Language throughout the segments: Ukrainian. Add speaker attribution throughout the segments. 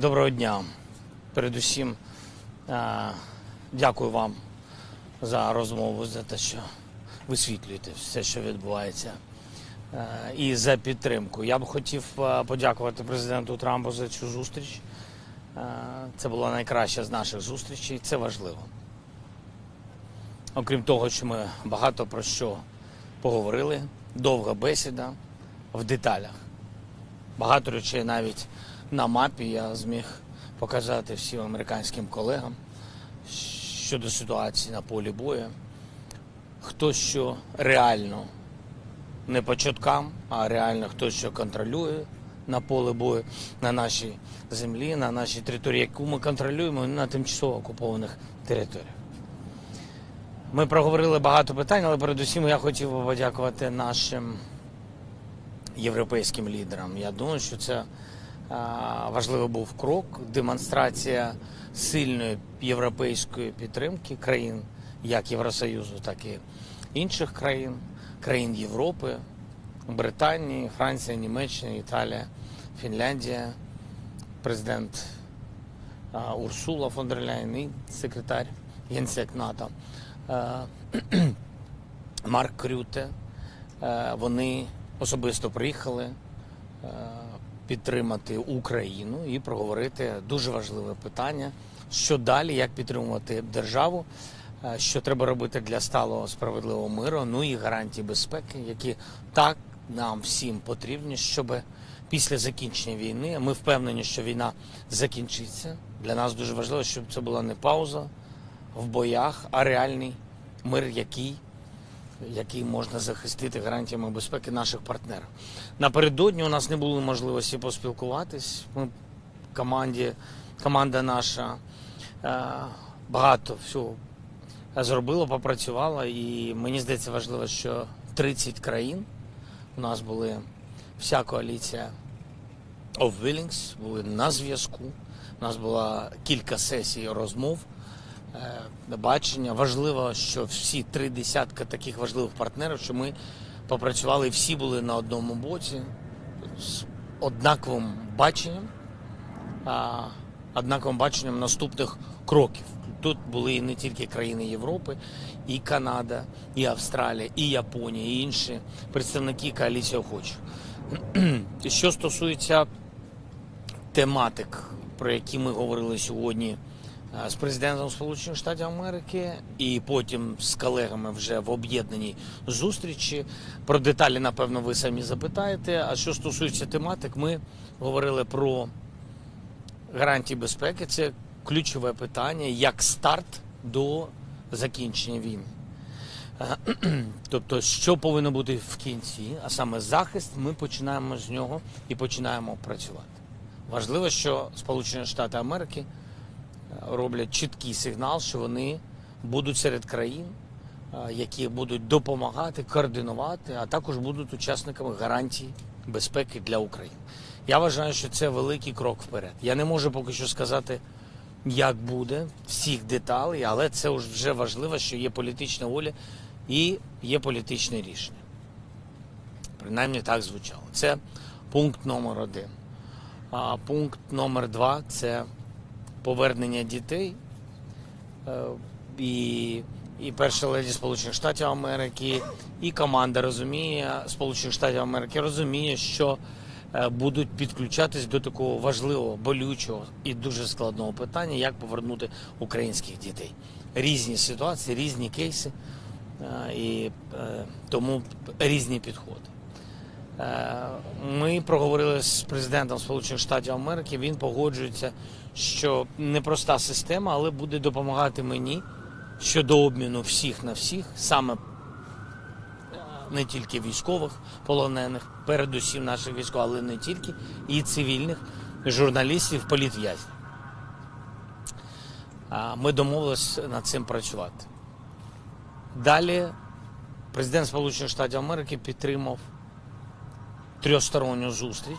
Speaker 1: Доброго дня. Передусім, е, дякую вам за розмову, за те, що висвітлюєте все, що відбувається, е, і за підтримку. Я б хотів е, подякувати президенту Трампу за цю зустріч. Це була найкраща з наших зустрічей. Це важливо. Окрім того, що ми багато про що поговорили, довга бесіда в деталях. Багато речей навіть на мапі я зміг показати всім американським колегам щодо ситуації на полі бою. Хто що реально не по чуткам, а реально хто що контролює на поле бою, на нашій землі, на нашій території, яку ми контролюємо на тимчасово окупованих територіях. Ми проговорили багато питань, але передусім я хотів би подякувати нашим європейським лідерам. Я думаю, що це важливий був крок, демонстрація сильної європейської підтримки країн, як Євросоюзу, так і інших країн, країн Європи, Британії, Франція, Німеччина, Італія, Фінляндія, президент Урсула фон дер Ляйн і секретар Генсек НАТО. Марк Крюте. Вони особисто приїхали підтримати Україну і проговорити дуже важливе питання, що далі, як підтримувати державу, е, що треба робити для сталого справедливого миру, ну і гарантії безпеки, які так нам всім потрібні, щоб після закінчення війни, ми впевнені, що війна закінчиться. Для нас дуже важливо, щоб це була не пауза в боях, а реальний мир, який який можна захистити гарантіями безпеки наших партнерів. Напередодні у нас не було можливості поспілкуватись. Ми команді, команда наша е, багато всього зробила, попрацювала, і мені здається важливо, що 30 країн у нас були вся коаліція of Willings, були на зв'язку. У нас було кілька сесій розмов бачення. Важливо, що всі три десятка таких важливих партнерів, що ми попрацювали, всі були на одному боці з однаковим баченням, однаковим баченням наступних кроків. Тут були і не тільки країни Європи, і Канада, і Австралія, і Японія, і інші представники коаліції охочих. Що стосується тематик, про які ми говорили сьогодні е, з президентом Сполучених Штатів Америки, і потім з колегами вже в об'єднаній зустрічі. Про деталі, напевно, ви самі запитаєте. А що стосується тематик, ми говорили про гарантії безпеки. Це ключове питання як старт до закінчення війни. Тобто, що повинно бути в кінці, а саме захист, ми починаємо з нього і починаємо працювати. Важливо, що Сполучені Штати Америки роблять чіткий сигнал, що вони будуть серед країн, е, які будуть допомагати, координувати, а також будуть учасниками гарантій безпеки для України. Я вважаю, що це великий крок вперед. Я не можу поки що сказати, як буде всіх деталей, але це вже важливо, що є політична воля і є політичне рішення. Принаймні так звучало. Це пункт номер один. А пункт номер два це повернення дітей. Е, І, і перша леді Сполучених Штатів Америки, і команда розуміє Сполучених Штатів Америки розуміє, що е, будуть підключатись до такого важливого, болючого і дуже складного питання, як повернути українських дітей. Різні ситуації, різні кейси, е, і тому різні підходи. Ми проговорили з президентом Сполучених Штатів Америки. Він погоджується, що непроста система, але буде допомагати мені щодо обміну всіх на всіх, саме е, не тільки військових полонених, передусім наших військових, але не тільки, і цивільних журналістів, політв'язнів. Ми домовилися над цим працювати. Далі президент Сполучених Штатів Америки підтримав трьохсторонню зустріч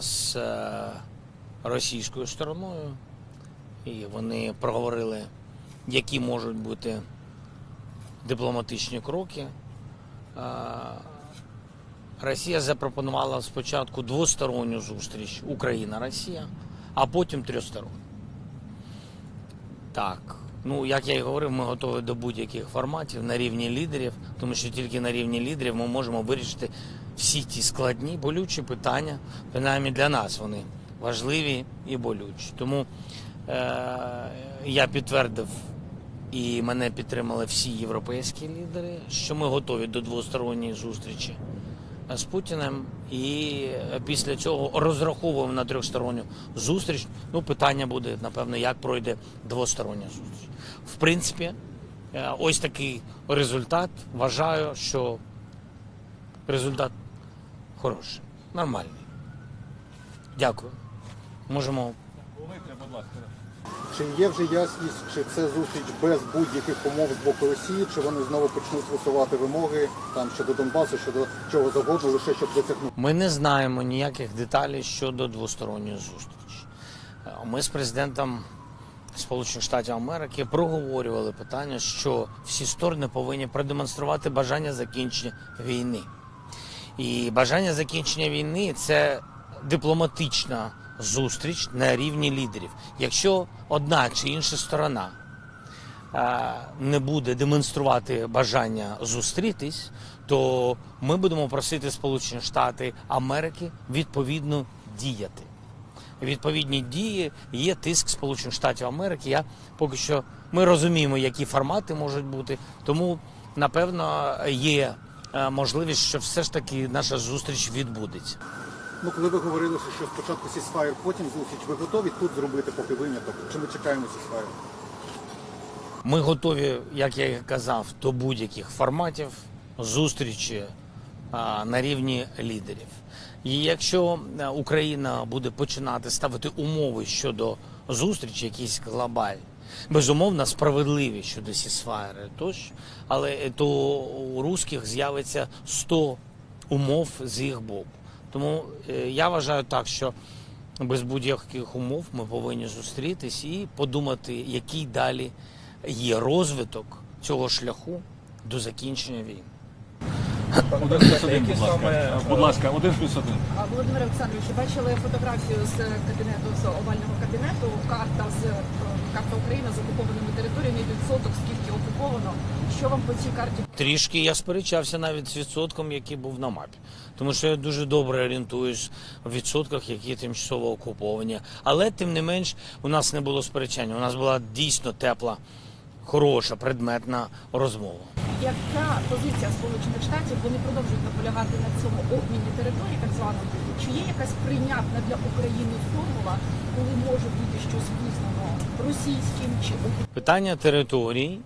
Speaker 1: з е, російською стороною, і вони проговорили, які можуть бути дипломатичні кроки. Е, Росія запропонувала спочатку двосторонню зустріч Україна-Росія, а потім трьохсторонню. Так, ну як я і говорив, ми готові до будь-яких форматів на рівні лідерів, тому що тільки на рівні лідерів ми можемо вирішити всі ті складні, болючі питання, принаймні для нас вони важливі і болючі. Тому е- я підтвердив і мене підтримали всі європейські лідери, що ми готові до двосторонньої зустрічі з Путіним, і після цього розраховуємо на трьохсторонню зустріч. Ну, питання буде, напевно, як пройде двостороння зустріч. В принципі, е, ось такий результат. Вважаю, що результат хороший, нормальний. Дякую. Можемо
Speaker 2: Чи є вже ясність, чи це зустріч без будь-яких умов з боку Росії, чи вони знову почнуть висувати вимоги там щодо Донбасу, щодо чого завгодно, лише щоб досягнути?
Speaker 1: Ми не знаємо ніяких деталей щодо двосторонньої зустрічі. Ми з президентом Сполучених Штатів Америки проговорювали питання, що всі сторони повинні продемонструвати бажання закінчення війни. І бажання закінчення війни це дипломатична зустріч на рівні лідерів. Якщо одна чи інша сторона не буде демонструвати бажання зустрітись, то ми будемо просити Сполучені Штати Америки відповідно діяти. Відповідні дії є тиск Сполучених Штатів Америки. Я поки що ми розуміємо, які формати можуть бути. Тому напевно є можливість, що все ж таки наша зустріч відбудеться.
Speaker 2: Ну, коли ви говорили, що спочатку сісфайр, потім зустріч, ви готові тут зробити поки виняток? Чи ми чекаємо сісфайр?
Speaker 1: Ми готові, як я і казав, до будь-яких форматів зустрічі а, на рівні лідерів. І якщо е, Україна буде починати ставити умови щодо зустрічі, якісь глобальні, безумовно справедливі щодо сісфайри тощо, але е, то у русських з'явиться 100 умов з їх боку. Тому е, я вважаю так, що без будь-яких умов ми повинні зустрітись і подумати, який далі є розвиток цього шляху до закінчення війни.
Speaker 3: Один плюс один, будь ласка. Будь ласка, один плюс один.
Speaker 4: А, Володимире Олександровичу, бачили фотографію з кабінету з овального кабінету. Карта з е, карта України з окупованими територіями, відсоток, скільки окуповано. Що вам по цій карті
Speaker 1: Трішки я сперечався навіть з відсотком, який був на мапі. Тому що я дуже добре орієнтуюсь в відсотках, які тимчасово окуповані. Але тим не менш у нас не було сперечання. У нас була дійсно тепла, хороша, предметна розмова.
Speaker 4: яка позиція Сполучених Штатів? Вони продовжують наполягати на цьому обміні території, так званому. Чи є якась прийнятна для України формула, коли може бути щось визнано російським чи?
Speaker 1: Питання територій,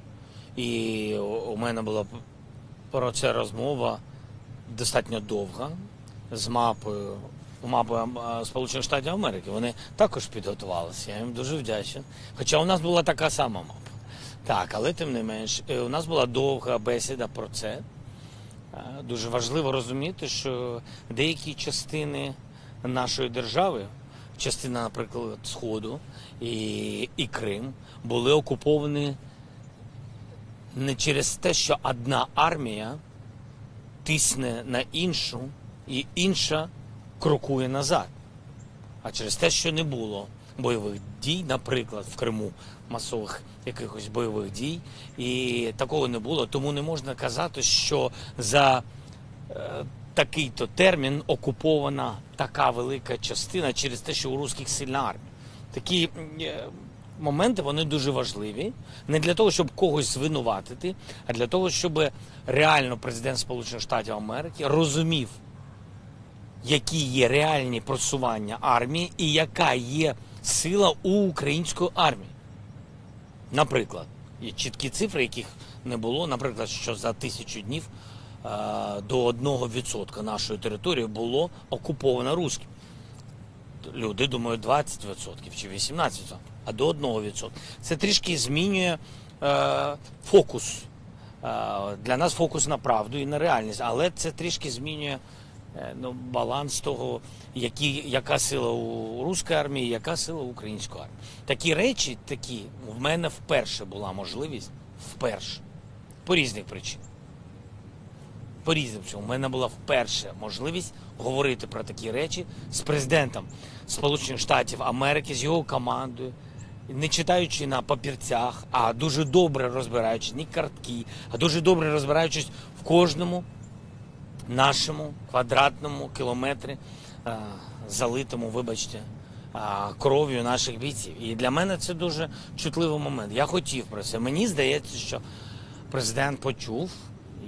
Speaker 1: і у- мене була про це розмова достатньо довга з мапою. Мапою а, Сполучених Штатів Америки. Вони також підготувалися. Я їм дуже вдячний. Хоча у нас була така сама мапа. Так, але тим не менш, е, у нас була довга бесіда про це. Е, Дуже важливо розуміти, що деякі частини нашої держави, частина, наприклад, Сходу і, і Крим, були окуповані не через те, що одна армія тисне на іншу, і інша крокує назад, а через те, що не було бойових дій, наприклад, в Криму масових якихось бойових дій, і такого не було. Тому не можна казати, що за е, такий-то термін окупована така велика частина через те, що у русських сильна армія. Такі е, моменти вони дуже важливі. Не для того, щоб когось звинуватити, а для того, щоб реально президент Сполучених Штатів Америки розумів, які є реальні просування армії і яка є сила у української армії. Наприклад, є чіткі цифри, яких не було. Наприклад, що за тисячу днів до 1% нашої території було окуповано русським. люди думають 20% чи 18%, а до 1%. Це трішки змінює е, фокус. Е, для нас фокус на правду і на реальність, але це трішки змінює е, ну, баланс того, які, яка сила у руської армії, яка сила у української армії. Такі речі, такі, в мене вперше була можливість, вперше, по різних причинах. По різним чому. У мене була вперше можливість говорити про такі речі з президентом Сполучених Штатів Америки, з його командою, не читаючи на папірцях, а дуже добре розбираючись, ні картки, а дуже добре розбираючись в кожному нашому квадратному кілометрі, е, залитому, вибачте, е, кров'ю наших бійців. І для мене це дуже чутливий момент. Я хотів про це. Мені здається, що президент почув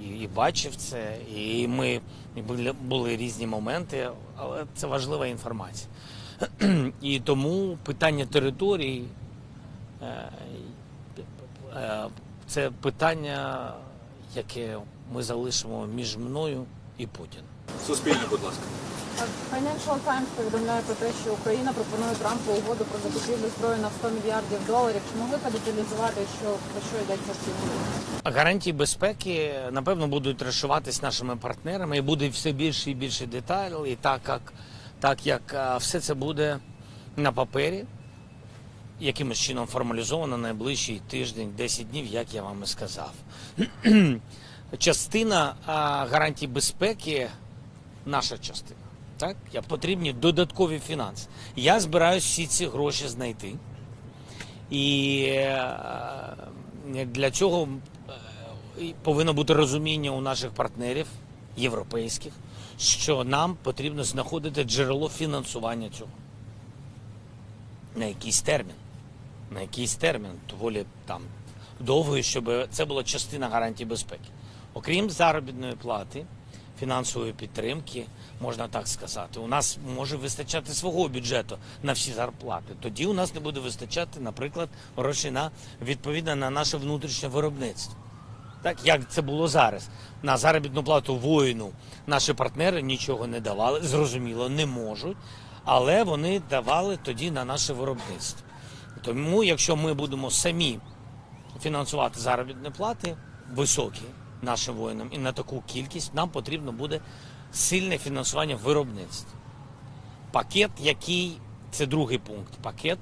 Speaker 1: і, бачив це, і ми і були, були різні моменти, але це важлива інформація. І тому питання території е, е, це питання, яке ми залишимо між мною і Путіним.
Speaker 3: Суспільне, будь ласка.
Speaker 5: Financial Times повідомляє про те, що Україна пропонує Трампу угоду про закупівлю зброї на 100 мільярдів доларів. Чи могли б деталізувати, що про що йдеться в цій угоді?
Speaker 1: Гарантії безпеки напевно будуть розшиватись нашими партнерами і буде все більше і більше деталей, так як, так як все це буде на папері, якимось чином формалізовано найближчий тиждень, 10 днів, як я вам і сказав. Частина а, гарантій безпеки, наша частина. Так, потрібні додаткові фінанси. Я збираюся всі ці гроші знайти. І е, для цього е, повинно бути розуміння у наших партнерів європейських, що нам потрібно знаходити джерело фінансування цього на якийсь термін. На якийсь термін, доволі там довгий, щоб це була частина гарантії безпеки. Окрім заробітної плати, фінансової підтримки, можна так сказати, у нас може вистачати свого бюджету на всі зарплати. Тоді у нас не буде вистачати, наприклад, грошей на відповідно на наше внутрішнє виробництво. Так як це було зараз. На заробітну плату воїну наші партнери нічого не давали, зрозуміло, не можуть, але вони давали тоді на наше виробництво. Тому, якщо ми будемо самі фінансувати заробітні плати високі нашим воїнам і на таку кількість, нам потрібно буде сильне фінансування виробництва. Пакет, який це другий пункт, пакет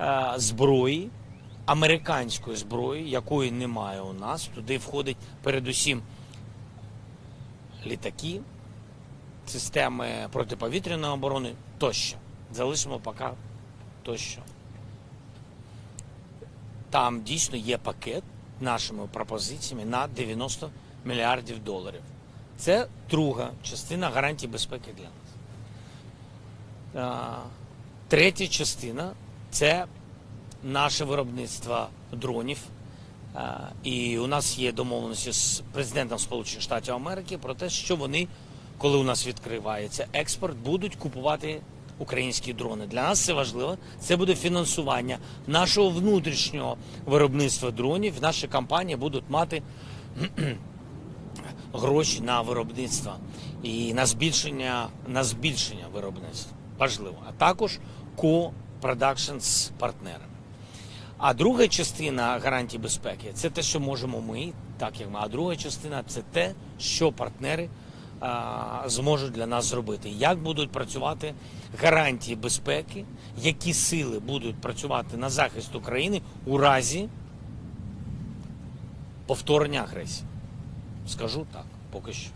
Speaker 1: е, зброї, американської зброї, якої немає у нас. Туди входить передусім літаки, системи протиповітряної оборони тощо. Залишимо поки тощо. Там дійсно є пакет нашими пропозиціями на 90 мільярдів доларів. Це друга частина гарантій безпеки для нас. Третя частина це наше виробництво дронів. І у нас є домовленості з президентом Сполучених Штатів Америки про те, що вони, коли у нас відкривається експорт, будуть купувати українські дрони. Для нас це важливо. Це буде фінансування нашого внутрішнього виробництва дронів. Наші компанії будуть мати гроші на виробництво і на збільшення, на збільшення виробництва. Важливо. А також ко-продакшн з партнерами. А друга частина гарантій безпеки це те, що можемо ми, так як ми. А друга частина це те, що партнери зможуть для нас зробити. Як будуть працювати гарантії безпеки, які сили будуть працювати на захист України у разі повторення агресії. Скажу так, поки що.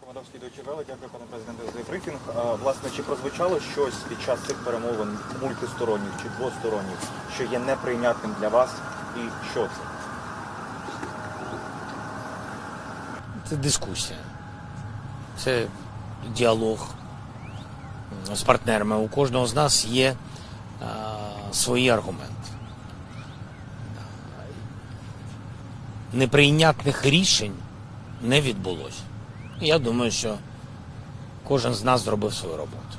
Speaker 6: Командовський Welle, дякую пане президенте за брифінг. Власне, чи прозвучало щось під час цих перемовин мультисторонніх чи двосторонніх, що є неприйнятним для вас, і що це?
Speaker 1: Це дискусія, це діалог з партнерами. У кожного з нас є а, свої аргументи. Неприйнятних рішень не відбулося. Я думаю, що кожен з нас зробив свою роботу.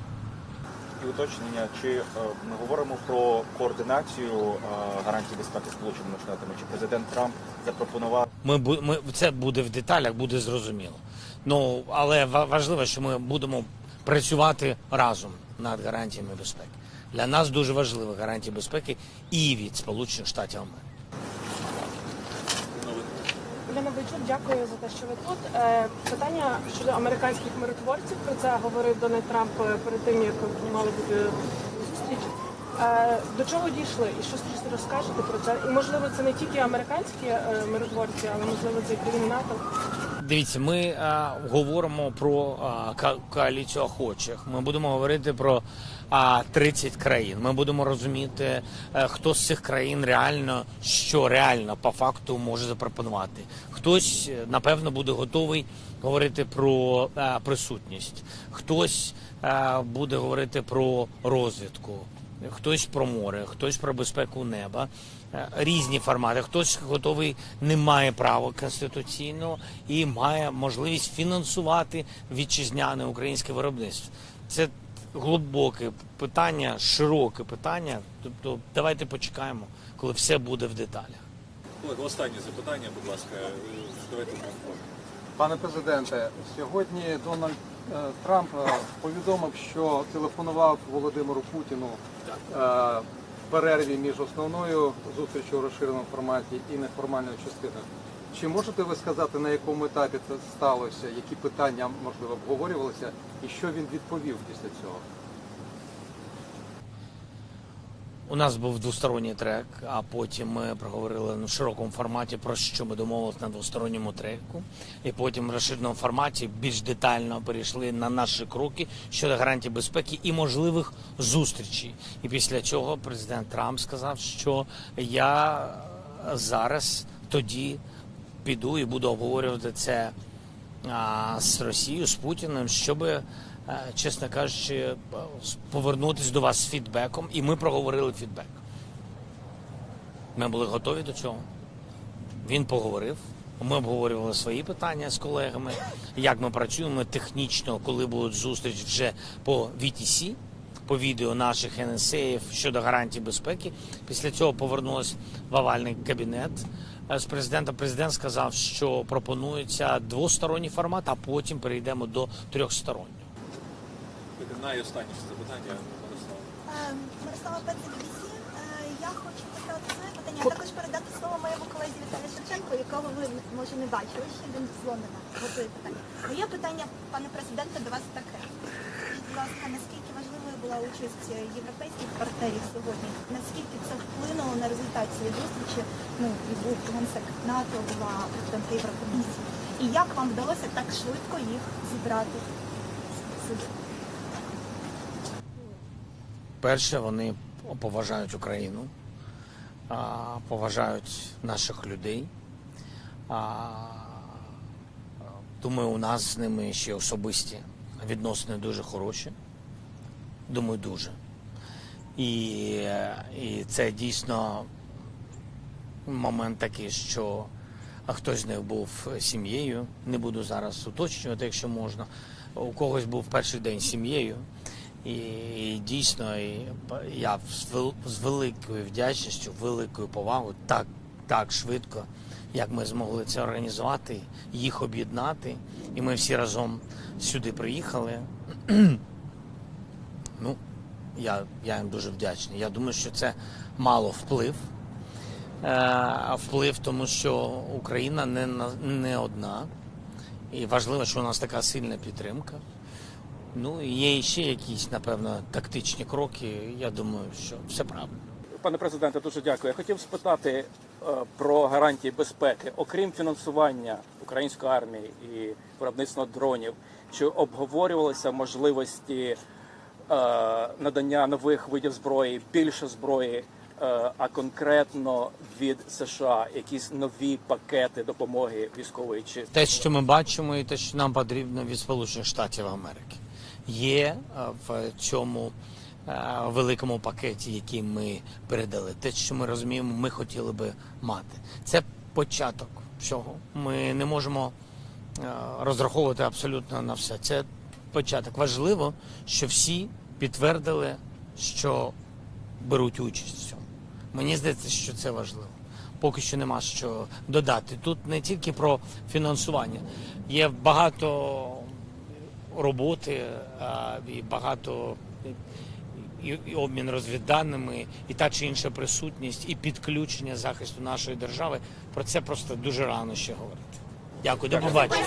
Speaker 6: Уточнення, чи е, ми говоримо про координацію гарантії гарантій безпеки Сполученими Штатами, чи президент Трамп запропонував
Speaker 1: Ми, ми це буде в деталях, буде зрозуміло. Ну але ва- важливо, що ми будемо працювати разом над гарантіями безпеки. Для нас дуже важливі гарантії безпеки і від Сполучених Штатів Америки.
Speaker 7: Уляна Бойчук, дякую за те, що ви тут. Е, Питання щодо американських миротворців. Про це говорив Дональд Трамп е, перед тим, як мали бути зустріч. Е, До чого дійшли? І що розкажете про це? І можливо, це не тільки американські миротворці, але можливо це і крім НАТО.
Speaker 1: Дивіться, ми е, говоримо про е, ка- коаліцію охочих. Ми будемо говорити про е, 30 країн. Ми будемо розуміти, е, хто з цих країн реально що реально по факту може запропонувати. Хтось напевно буде готовий говорити про е, присутність, хтось е, буде говорити про розвідку. Хтось про море, хтось про безпеку неба, різні формати. Хтось готовий не має права конституційного і має можливість фінансувати вітчизняне українське виробництво. Це глибоке питання, широке питання. Тобто, давайте почекаємо, коли все буде в деталях.
Speaker 3: Олег, останнє запитання, будь ласка. Е, Давайте.
Speaker 2: Пане президенте, сьогодні Дональд е, Трамп е, повідомив, що телефонував Володимиру Путіну е, в перерві між основною зустрічю у розширеному форматі і неформальною частиною. Чи можете ви сказати, на якому етапі це сталося, які питання можливо обговорювалися, і що він відповів після цього?
Speaker 1: У нас був двосторонній трек, а потім ми проговорили в широкому форматі про що ми домовилися на двосторонньому треку. І потім в розширеному форматі більш детально перейшли на наші кроки щодо гарантій безпеки і можливих зустрічей. І після цього президент Трамп сказав, що я зараз тоді піду і буду обговорювати це а, з Росією, з Путіним, щоб, чесно кажучи, е, повернутися до вас з фідбеком, і ми проговорили фідбек. Ми були готові до цього. Він поговорив. Ми обговорювали свої питання з колегами, як ми працюємо технічно, коли будуть зустріч вже по VTC, по відео наших НСАів щодо гарантій безпеки. Після цього повернулися в овальний кабінет е, з президентом. Президент сказав, що пропонується двосторонній формат, а потім перейдемо до трьохстороннього.
Speaker 3: Найостанніше запитання, Мирослава.
Speaker 8: Е, Мирослава Пеце, Е, Я хочу поставити своє питання, а також передати слово моєму колезі Віталію Шевченку, якого ви може не бачили, ще він з Лондона готує питання. Моє питання, пане президенте, до вас таке. Скажіть, будь ласка, наскільки важливою була участь європейських партнерів сьогодні? Наскільки це вплинуло на результат цієї зустрічі? Ну, і був генсек НАТО, була президентка Єврокомісії. І як вам вдалося так швидко їх зібрати сюди?
Speaker 1: Перше, вони поважають Україну, поважають наших людей. Думаю, у нас з ними ще особисті відносини дуже хороші. Думаю, дуже. І, і це дійсно момент такий, що хтось з них був сім'єю. Не буду зараз уточнювати, якщо можна. У когось був перший день сім'єю. І, і дійсно, і я з, великою вдячністю, великою повагою, так, так швидко, як ми змогли це організувати, їх об'єднати. І ми всі разом сюди приїхали. ну, я, я їм дуже вдячний. Я думаю, що це мало вплив. Е, вплив, тому що Україна не, не одна. І важливо, що у нас така сильна підтримка. Ну і є ще якісь, напевно, тактичні кроки. Я думаю, що все правильно.
Speaker 9: Пане президенте, дуже дякую. Я хотів спитати е, про гарантії безпеки, окрім фінансування української армії і виробництва дронів, чи обговорювалися можливості е, надання нових видів зброї, більше зброї, е, а конкретно від США якісь нові пакети допомоги військової чи
Speaker 1: Те, що ми бачимо, і те, що нам потрібно від Сполучених Штатів Америки, є е, в цьому е, великому пакеті, який ми передали. Те, що ми розуміємо, ми хотіли би мати. Це початок всього. Ми не можемо е, розраховувати абсолютно на все. Це початок. Важливо, що всі підтвердили, що беруть участь в цьому. Мені здається, що це важливо. Поки що нема що додати. Тут не тільки про фінансування. Є багато роботи а, і багато і, і обмін розвідданими, і та чи інша присутність, і підключення захисту нашої держави. Про це просто дуже рано ще говорити. Дякую, до побачення.